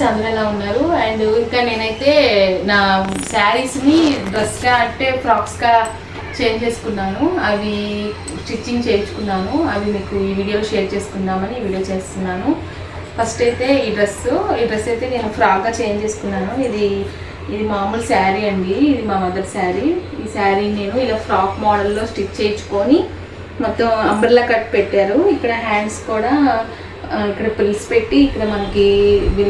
Friends అందరూ ఎలా ఉన్నారు? అండ్ ఇంకా నేనైతే నా శారీస్ని డ్రెస్గా అంటే ఫ్రాక్స్గా చేంజ్ చేసుకున్నాను. అవి స్టిచ్చింగ్ చేయించుకున్నాను. అవి మీకు ఈ వీడియో షేర్ చేసుకుందామని ఈ వీడియో చేస్తున్నాను. ఫస్ట్ అయితే ఈ డ్రెస్ ఈ డ్రెస్ అయితే నేను ఫ్రాక్గా చేంజ్ చేసుకున్నాను. ఇది ఇది మామూలు శారీ అండి. ఇది మా మదర్ శారీ ఈ శారీ నేను ఇలా ఫ్రాక్ మోడల్లో స్టిచ్ చేయించుకొని మొత్తం అంబ్రెల్లా కట్ పెట్టారు. ఇక్కడ హ్యాండ్స్ కూడా ఇక్కడ పిల్స్ పెట్టి ఇక్కడ మనకి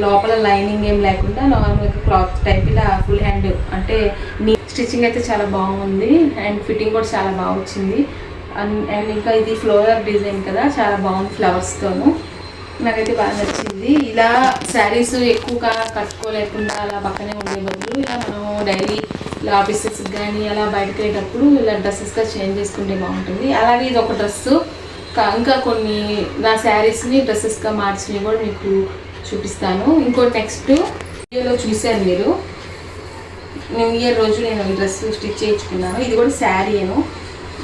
లోపల లైనింగ్ ఏం లేకుండా నార్మల్గా క్లాత్ టైప్ ఇలా ఫుల్ హ్యాండ్ అంటే నీ స్టిచ్చింగ్ అయితే చాలా బాగుంది. అండ్ ఫిట్టింగ్ కూడా చాలా బాగా వచ్చింది. అండ్ అండ్ ఇంకా ఇది ఫ్లోరల్ డిజైన్ కదా చాలా బాగుంది ఫ్లవర్స్తోను నాకైతే బాగా నచ్చింది. ఇలా శారీస్ ఎక్కువగా కట్టుకోలేకుండా అలా పక్కనే ఉండే బదులు ఇలా మనం డైలీ ఇలా ఆఫీసెస్ కానీ అలా బయటకు వెళ్ళేటప్పుడు ఇలా డ్రెస్సెస్గా చేంజ్ చేసుకుంటే బాగుంటుంది. అలాగే ఇది ఒక డ్రెస్సు ఇంకా కొన్ని నా శారీస్ని డ్రెస్సెస్గా మార్చినవి కూడా మీకు చూపిస్తాను. ఇంకోటి నెక్స్ట్ వీడియోలో చూశాను మీరు. న్యూ ఇయర్ రోజు నేను ఈ డ్రెస్ స్టిచ్ చేయించుకున్నాను. ఇది కూడా శారీను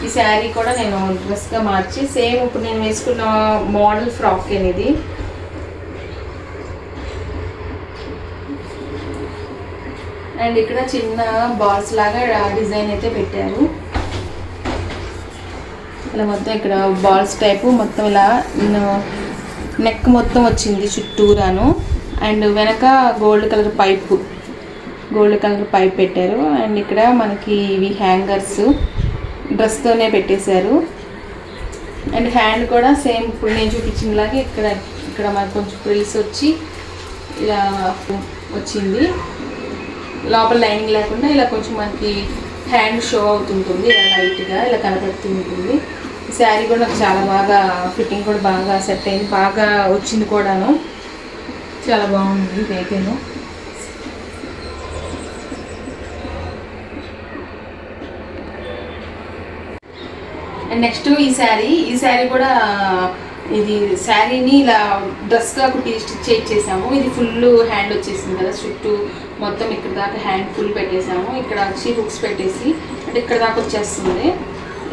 ఈ శారీ కూడా నేను డ్రెస్గా మార్చి సేమ్ ఇప్పుడు నేను వేసుకున్న మోడల్ ఫ్రాక్ అనేది అండ్ ఇక్కడ చిన్న బాల్స్ లాగా డిజైన్ అయితే పెట్టారు. ఇలా మొత్తం ఇక్కడ బాల్స్ టైపు మొత్తం ఇలా నెక్ మొత్తం వచ్చింది చుట్టూరాను. అండ్ వెనక gold colour pipe gold colour pipe పెట్టారు. అండ్ ఇక్కడ మనకి ఇవి హ్యాంగర్స్ డ్రెస్తోనే పెట్టేశారు. అండ్ హ్యాండ్ కూడా సేమ్ ఇప్పుడు నేను చూపించినలాగే ఇక్కడ ఇక్కడ మనకు కొంచెం ఫ్రిల్స్ వచ్చి ఇలా వచ్చింది. లోపల లైనింగ్ లేకుండా ఇలా కొంచెం మనకి హ్యాండ్ షో అవుతుంటుంది ఇలా లైట్గా ఇలా కనబడుతూ ఉంటుంది. ఈ శారీ కూడా నాకు చాలా బాగా ఫిట్టింగ్ కూడా బాగా సెట్ అయింది బాగా వచ్చింది కూడాను. చాలా బాగుంది ఇదైతేను అండ్ నెక్స్ట్ ఈ శారీ ఈ శారీ కూడా ఇది శారీని ఇలా డ్రెస్గా కుట్టి స్టిచ్ చేసాము. ఇది ఫుల్ హ్యాండ్ వచ్చేసింది కదా చుట్టూ మొత్తం ఇక్కడ దాకా హ్యాండ్ ఫుల్ పెట్టేసాము. ఇక్కడ వచ్చి హుక్స్ పెట్టేసి అంటే ఇక్కడ దాకా వచ్చేస్తుంది.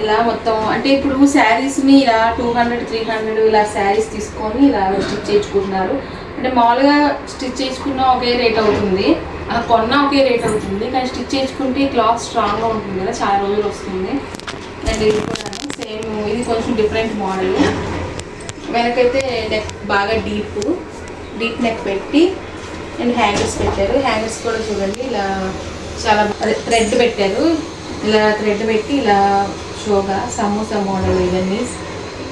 ఇలా మొత్తం అంటే ఇప్పుడు శారీస్ని ఇలా టూ హండ్రెడ్ త్రీ హండ్రెడ్ ఇలా శారీస్ తీసుకొని ఇలా స్టిచ్ చేయించుకుంటున్నారు. అంటే మామూలుగా స్టిచ్ చేయించుకున్న ఒకే రేట్ అవుతుంది. అలా కొన్నా ఒకే రేట్ అవుతుంది. కానీ స్టిచ్ చేయించుకుంటే క్లాత్ స్ట్రాంగ్గా ఉంటుంది కదా చాలా రోజులు వస్తుంది. అండ్ ఇది కూడా సేమ్ ఇది కొంచెం డిఫరెంట్ మోడల్. వెనకైతే నెక్ బాగా డీప్ డీప్ నెక్ పెట్టి అండ్ హ్యాంగర్స్ పెట్టారు. హ్యాంగర్స్ కూడా చూడండి ఇలా చాలా అదే థ్రెడ్ పెట్టారు. ఇలా థ్రెడ్ పెట్టి ఇలా షోగా సమోసా మోడల్ ఇవన్నీ.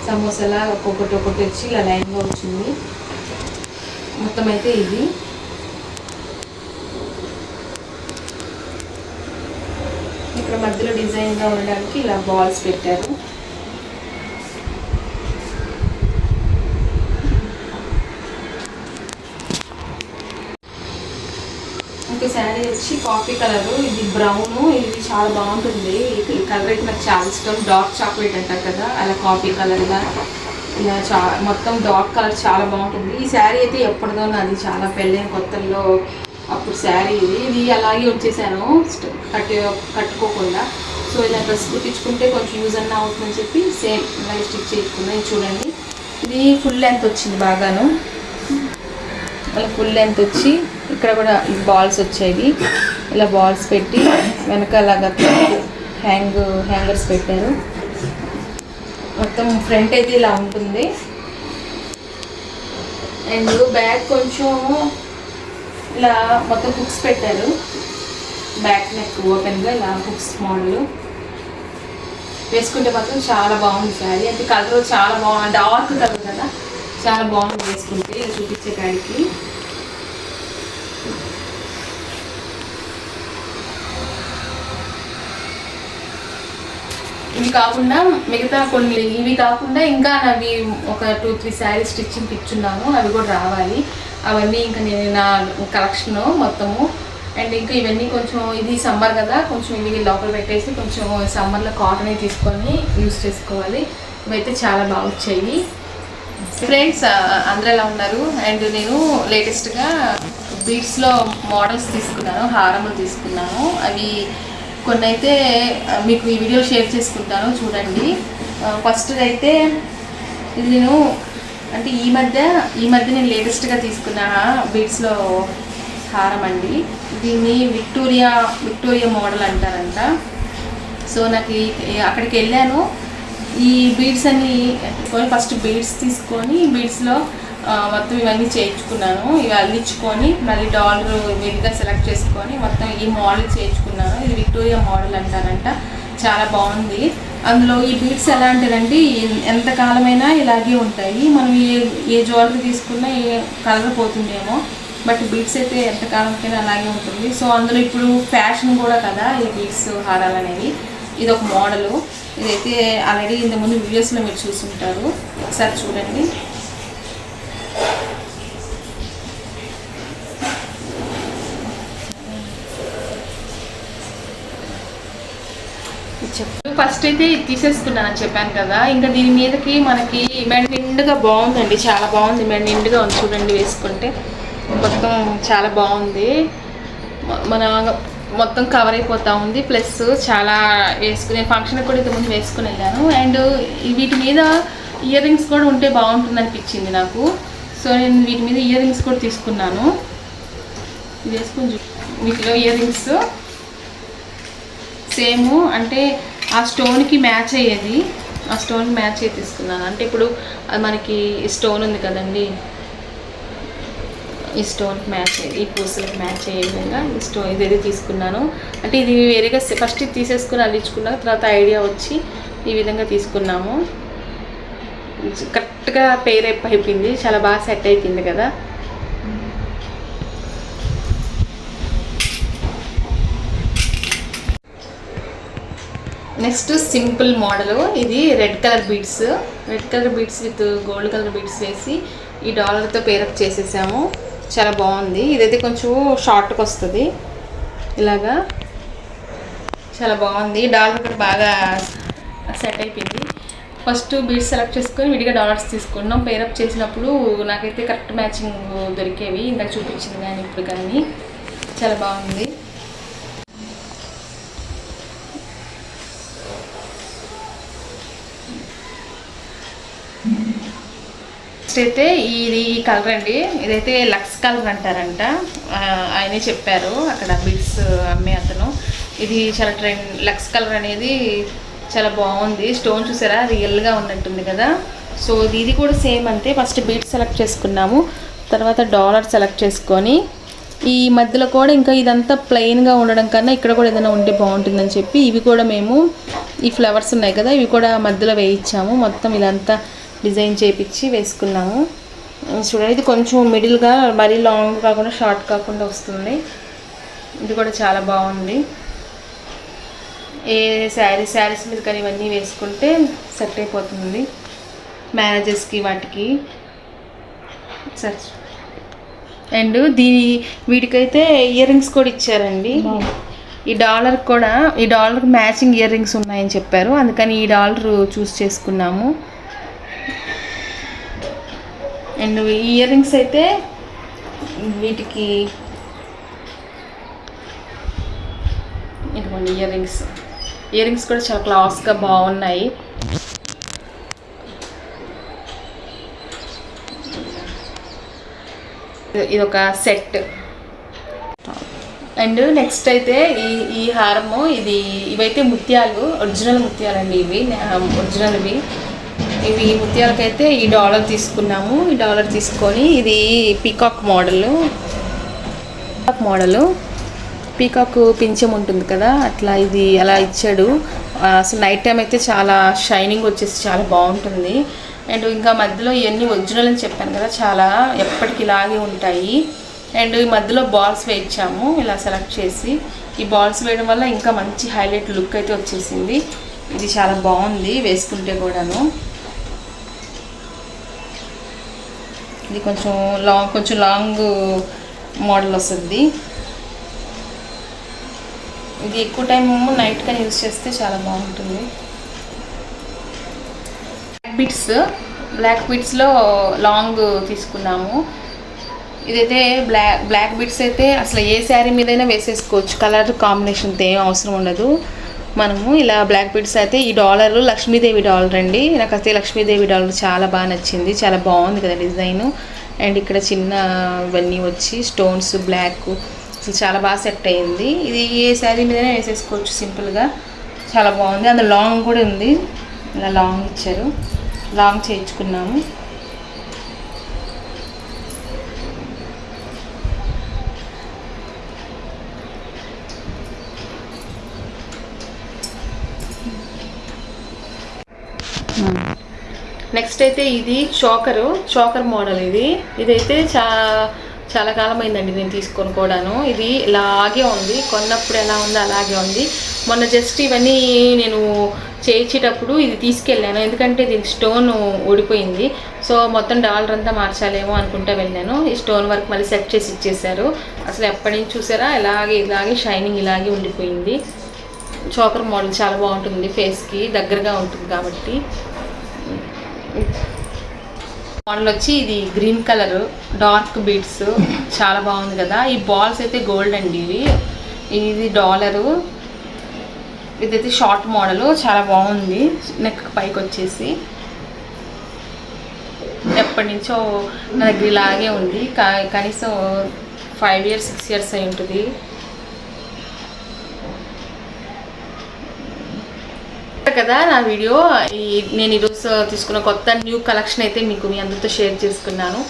సమోసాలా ఒక్కొక్కటి ఒక్కొక్కటి వచ్చి ఇలా లైన్గా వచ్చింది. మొత్తం అయితే ఇది. ఇక్కడ మధ్యలో డిజైన్గా ఉండడానికి ఇలా బాల్స్ పెట్టారు ఇంకో శారీ వచ్చి కాఫీ కలర్ ఇది బ్రౌన్ ఇది చాలా బాగుంటుంది. ఈ కలర్ అయితే నాకు చాలా ఇష్టం. డార్క్ చాక్లెట్ అంటారు కదా అలా కాఫీ కలర్గా ఇలా చా మొత్తం డార్క్ కలర్ చాలా బాగుంటుంది. ఈ శారీ అయితే ఎప్పటిదో నాది చాలా పెళ్ళైన కొత్తల్లో అప్పుడు శారీ ఇది. ఇది అలాగే వచ్చేసాను. స్ట్- కట్టి కట్టుకోకుండా. సో ఇలా డ్రెస్ కుట్టించుకుంటే కొంచెం యూజ్ అన్న అవుతుందని చెప్పి సేమ్ ఇలా స్టిచ్ చేసుకున్నాను చూడండి. ఇది ఫుల్ లెంత్ వచ్చింది బాగాను. అలా ఫుల్ లెంత్ వచ్చి ఇక్కడ కూడా బాల్స్ వచ్చేవి. ఇలా బాల్స్ పెట్టి వెనక హ్యాంగ్ హ్యాంగర్స్ పెట్టారు. మొత్తం ఫ్రంట్ అయితే ఇలా ఉంటుంది. అండ్ బ్యాక్ కొంచెం ఇలా మొత్తం హుక్స్ పెట్టారు. బ్యాక్ నెక్ ఓపెన్గా ఇలా హుక్స్ మోడల్ వేసుకుంటే మాత్రం చాలా బాగుంది శారీ అంటే కలర్ చాలా బాగుంది. డార్క్ కలర్ కదా. చాలా బాగుంది వేసుకుంటే. ఇలా చూపించే కాడికి. ఇవి కాకుండా మిగతా కొన్ని ఇవి కాకుండా ఇంకా అవి ఒక టూ త్రీ శారీస్ స్టిచ్చింగ్ ఇచ్చున్నాను అవి కూడా రావాలి. అవన్నీ ఇంకా నేను నా కలెక్షన్ మొత్తము. అండ్ ఇంకా ఇవన్నీ కొంచెం ఇది సమ్మర్ కదా కొంచెం ఇవి లోపల పెట్టేసి కొంచెం సమ్మర్లో కాటన్ తీసుకొని యూస్ చేసుకోవాలి. ఇవైతే చాలా బాగా వచ్చాయి. ఫ్రెండ్స్ అందరూ ఎలా ఉన్నారు? అండ్ నేను లేటెస్ట్గా బీట్స్లో మోడల్స్ తీసుకున్నాను హారములు తీసుకున్నాను. అవి కొన్ని అయితే మీకు ఈ వీడియో షేర్ చేసుకుంటాను చూడండి. ఫస్ట్ అయితే ఇది నేను అంటే ఈ మధ్య ఈ మధ్య నేను లేటెస్ట్గా తీసుకున్న బీడ్స్లో హారం అండి దీన్ని విక్టోరియా విక్టోరియా మోడల్ అంటారంట. సో నాకు అక్కడికి వెళ్ళాను. ఈ బీడ్స్ అన్ని ఫస్ట్ బీడ్స్ తీసుకొని బీడ్స్లో మొత్తం ఇవన్నీ చేయించుకున్నాను. ఇవి అల్లించుకొని మళ్ళీ డాలర్ విడిగా సెలెక్ట్ చేసుకొని మొత్తం ఈ మోడల్ చేయించుకున్నాను. ఇది విక్టోరియా మోడల్ అంటారంట. చాలా బాగుంది. అందులో ఈ బీడ్స్ ఎలాంటిదండి ఎంత కాలమైనా ఇలాగే ఉంటాయి. మనం ఏ ఏ జ్యువెలరీ తీసుకున్నా ఏ కలర్ పోతుందేమో. బట్ బీడ్స్ అయితే ఎంతకాలంకైనా అలాగే ఉంటుంది. సో అందులో ఇప్పుడు ఫ్యాషన్ కూడా కదా ఈ బీడ్స్ హారాలు అనేవి ఇది ఒక మోడలు ఇదైతే ఆల్రెడీ ఇంతకుముందు వీడియోస్లో మీరు చూసుంటారు. ఒకసారి చూడండి. చెప్పు. ఫస్ట్ అయితే ఇది తీసేసుకున్నాను చెప్పాను కదా ఇంకా దీని మీదకి మనకి మెడ నిండుగా బాగుందండి చాలా బాగుంది. మెడ నిండుగా ఉంది చూడండి వేసుకుంటే. మొత్తం చాలా బాగుంది. మన మొత్తం కవర్ అయిపోతా ఉంది. ప్లస్ చాలా వేసుకునే ఫంక్షన్ కూడా ఇంతకుముందు వేసుకుని వెళ్ళాను. అండ్ వీటి మీద ఇయర్ రింగ్స్ కూడా ఉంటే బాగుంటుంది అనిపించింది నాకు. సో నేను వీటి మీద ఇయర్ రింగ్స్ కూడా తీసుకున్నాను. వేసుకుని వీటిలో ఇయర్ రింగ్స్ సేమ్ అంటే ఆ స్టోన్కి మ్యాచ్ అయ్యేది. ఆ స్టోన్కి మ్యాచ్ అయ్యి తీసుకున్నాను. అంటే ఇప్పుడు అది మనకి స్టోన్ ఉంది కదండి. ఈ స్టోన్కి మ్యాచ్ అయ్యి ఈ పూసలకు మ్యాచ్ అయ్యే విధంగా ఈ స్టోన్ ఇదేదో తీసుకున్నాను. అంటే ఇది వేరేగా ఫస్ట్ ఇది తీసేసుకుని అల్లించుకున్నాక తర్వాత ఐడియా వచ్చి ఈ విధంగా తీసుకున్నాము. కరెక్ట్గా పేర్ అయిపోయింది. చాలా బాగా సెట్ అయిపోయింది కదా. నెక్స్ట్ సింపుల్ మోడల్ ఇది red colour beads red colour beads with gold colour beads వేసి ఈ డాలర్తో పేరప్ చేసేసాము. చాలా బాగుంది. ఇదైతే కొంచెం షార్ట్కి వస్తుంది. ఇలాగా చాలా బాగుంది. డాలర్ కూడా బాగా సెట్ అయిపోయింది. ఫస్ట్ బీడ్స్ సెలెక్ట్ చేసుకొని విడిగా డాలర్స్ తీసుకున్నాం. పేరప్ చేసినప్పుడు నాకైతే కరెక్ట్ మ్యాచింగ్ దొరికేవి. ఇందాక చూపించింది కానీ ఇప్పుడు కానీ. చాలా బాగుంది. నెక్స్ట్ అయితే ఇది ఈ కలర్ అండి. ఇదైతే లక్స్ కలర్ అంటారంట. ఆయనే చెప్పారు. అక్కడ బిడ్స్ అమ్మే అతను. ఇది చాలా ట్రెండ్. లక్స్ కలర్ అనేది చాలా బాగుంది. స్టోన్ చూసారా? రియల్గా ఉన్నట్టుంది కదా. సో ఇది ఇది కూడా సేమ్ అంతే. ఫస్ట్ బీట్ సెలెక్ట్ చేసుకున్నాము. తర్వాత డాలర్ సెలెక్ట్ చేసుకొని ఈ మధ్యలో కూడా ఇంకా ఇదంతా ప్లెయిన్గా ఉండడం కన్నా ఇక్కడ కూడా ఏదైనా ఉంటే బాగుంటుందని చెప్పి ఇవి కూడా మేము ఈ ఫ్లవర్స్ ఉన్నాయి కదా ఇవి కూడా మధ్యలో వేయించాము. మొత్తం ఇదంతా డిజైన్ చేపించి వేసుకున్నాము. చూడండి ఇది కొంచెం మిడిల్గా మరీ లాంగ్ కాకుండా షార్ట్ కాకుండా వస్తుంది. ఇది కూడా చాలా బాగుంది. ఏ శారీ శారీస్ మీద కానీ ఇవన్నీ వేసుకుంటే సెట్ అయిపోతుంది. మ్యారేజెస్కి వాటికి. సరే. అండ్ దీని వీటికైతే ఇయర్ రింగ్స్ కూడా ఇచ్చారండి. ఈ డాలర్ కూడా ఈ డాలర్కి మ్యాచింగ్ ఇయర్ రింగ్స్ ఉన్నాయని చెప్పారు. అందుకని ఈ డాలర్ చూస్ చేసుకున్నాము. అండ్ ఈ ఇయర్ రింగ్స్ అయితే వీటికి ఇదిగోండి ఇయర్ రింగ్స్ ఇయర్ రింగ్స్ కూడా చాలా క్లాస్గా బాగున్నాయి. ఇదొక ఇది ఒక సెట్. అండ్ నెక్స్ట్ అయితే ఈ ఈ హారము ఇది ఇవైతే ముత్యాలు ఒరిజినల్ ముత్యాలండి ఇవి ఒరిజినల్ ఇవి ఇవి ముత్యాలకైతే ఈ డాలర్ తీసుకున్నాము. ఈ డాలర్ తీసుకొని ఇది peacock model. Peacock model. Peacock పింఛం ఉంటుంది కదా అట్లా ఇది అలా ఇచ్చాడు. అసలు నైట్ టైం అయితే చాలా షైనింగ్ వచ్చేసి చాలా బాగుంటుంది. అండ్ ఇంకా మధ్యలో ఇవన్నీ ఒరిజినల్ అని చెప్పాను కదా చాలా ఎప్పటికి ఇలాగే ఉంటాయి. అండ్ ఈ మధ్యలో బాల్స్ వేయించాము ఇలా సెలెక్ట్ చేసి. ఈ బాల్స్ వేయడం వల్ల ఇంకా మంచి హైలైట్ లుక్ అయితే వచ్చేసింది. ఇది చాలా బాగుంది వేసుకుంటే కూడాను. ఇది కొంచెం లాంగ్ కొంచెం లాంగ్ మోడల్ వస్తుంది. ఇది ఎక్కువ టైం ఏమో నైట్గా యూస్ చేస్తే చాలా బాగుంటుంది. బ్లాక్ బిట్స్ బ్లాక్ బిట్స్లో లాంగ్ తీసుకున్నాము. ఇదైతే బ్లాక్ బ్లాక్ బిట్స్ అయితే అసలు ఏ శారీ మీదైనా వేసేసుకోవచ్చు. కలర్ కాంబినేషన్తో ఏం అవసరం ఉండదు. మనము ఇలా బ్లాక్ బీడ్స్ అయితే ఈ డాలర్ లక్ష్మీదేవి డాలర్ అండి. నాకు అయితే లక్ష్మీదేవి డాలర్ చాలా బాగా నచ్చింది. చాలా బాగుంది కదా డిజైన్ అండ్ ఇక్కడ చిన్న ఇవన్నీ వచ్చి స్టోన్స్ బ్లాక్ అసలు చాలా బాగా సెట్ అయ్యింది ఇది ఏ శారీ మీదనే వేసేసుకోవచ్చు సింపుల్గా చాలా బాగుంది. అందులో లాంగ్ కూడా ఉంది. ఇలా లాంగ్ ఇచ్చారు. లాంగ్ చేయించుకున్నాము. నెక్స్ట్ అయితే ఇది చోకరు చోకర్ మోడల్ ఇది. ఇదైతే చా చాలా కాలం అయిందండి నేను తీసుకొని కూడాను. ఇది ఇలాగే ఉంది. కొన్నప్పుడు ఎలా ఉందో అలాగే ఉంది. మొన్న జస్ట్ ఇవన్నీ నేను చేయించేటప్పుడు ఇది తీసుకెళ్ళాను. ఎందుకంటే దీనికి స్టోన్ ఊడిపోయింది. సో మొత్తం డాలర్ అంతా మార్చాలేమో అనుకుంటా వెళ్ళాను. ఈ స్టోన్ వర్క్ మళ్ళీ సెట్ చేసి ఇచ్చేసారు అసలు ఎప్పటి నుంచి చూసారా? ఇలాగే ఇలాగే షైనింగ్ ఇలాగే ఉండిపోయింది. చోకర్ మోడల్ చాలా బాగుంటుంది ఫేస్కి దగ్గరగా ఉంటుంది కాబట్టి. మోడల్ వచ్చి ఇది గ్రీన్ కలర్ డార్క్ బీడ్స్ చాలా బాగుంది కదా. ఈ బాల్స్ అయితే గోల్డ్ అండి ఇవి. ఇది డాలరు ఇదైతే షార్ట్ మోడల్ చాలా బాగుంది. నెక్ పైకి వచ్చేసి. ఎప్పటి నుంచో నా దగ్గర ఇలాగే ఉంది. కనీసం ఫైవ్ ఇయర్స్ సిక్స్ ఇయర్స్ అయి ఉంటుంది. కదా నా వీడియో. ఈ నేను ఈరోజు తీసుకున్న కొత్త న్యూ కలెక్షన్ అయితే మీకు మీ అందరితో షేర్ చేసుకున్నాను.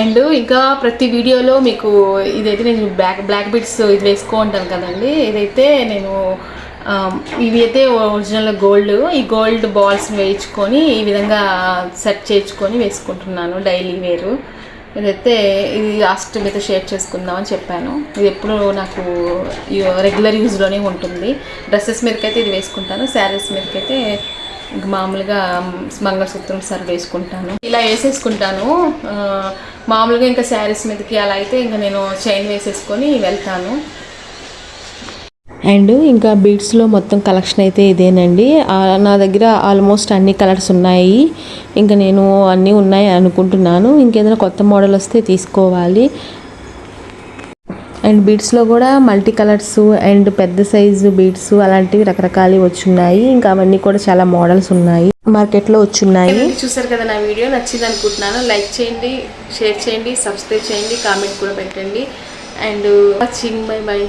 అండ్ ఇంకా ప్రతి వీడియోలో మీకు ఇదైతే నేను బ్లాక్ బ్లాక్ బిట్స్ ఇది వేసుకో ఉంటాను కదండి. ఇదైతే నేను ఇవి అయితే ఒరిజినల్ గోల్డ్ ఈ గోల్డ్ బాల్స్ వేయించుకొని ఈ విధంగా సెట్ చేయించుకొని వేసుకుంటున్నాను డైలీ వేరు. ఇదైతే ఇది లాస్ట్ మీతో షేర్ చేసుకుందామని చెప్పాను. ఇది ఎప్పుడు నాకు రెగ్యులర్ యూజ్లోనే ఉంటుంది. డ్రెస్సెస్ మీదకైతే ఇది వేసుకుంటాను. శారీస్ మీదకైతే మామూలుగా మంగళసూత్రం సర్ వేసుకుంటాను. ఇలా వేసేసుకుంటాను. మామూలుగా ఇంకా శారీస్ మీదకి అలా అయితే ఇంకా నేను చైన్ వేసేసుకొని వెళ్తాను. అండ్ ఇంకా బీడ్స్లో మొత్తం కలెక్షన్ అయితే ఇదేనండి. నా దగ్గర ఆల్మోస్ట్ అన్ని కలర్స్ ఉన్నాయి. ఇంకా నేను అన్నీ ఉన్నాయి అనుకుంటున్నాను. ఇంకేదైనా కొత్త మోడల్ వస్తే తీసుకోవాలి. అండ్ బీడ్స్లో కూడా మల్టీ కలర్స్ అండ్ పెద్ద సైజు బీడ్స్ అలాంటివి రకరకాలు వచ్చున్నాయి. ఇంకా అవన్నీ కూడా చాలా మోడల్స్ ఉన్నాయి. మార్కెట్లో వచ్చున్నాయి. చూసారు కదా నా వీడియో? నచ్చింది అనుకుంటున్నాను. లైక్ చేయండి షేర్ చేయండి సబ్స్క్రైబ్ చేయండి కామెంట్ కూడా పెట్టండి. And watching bye by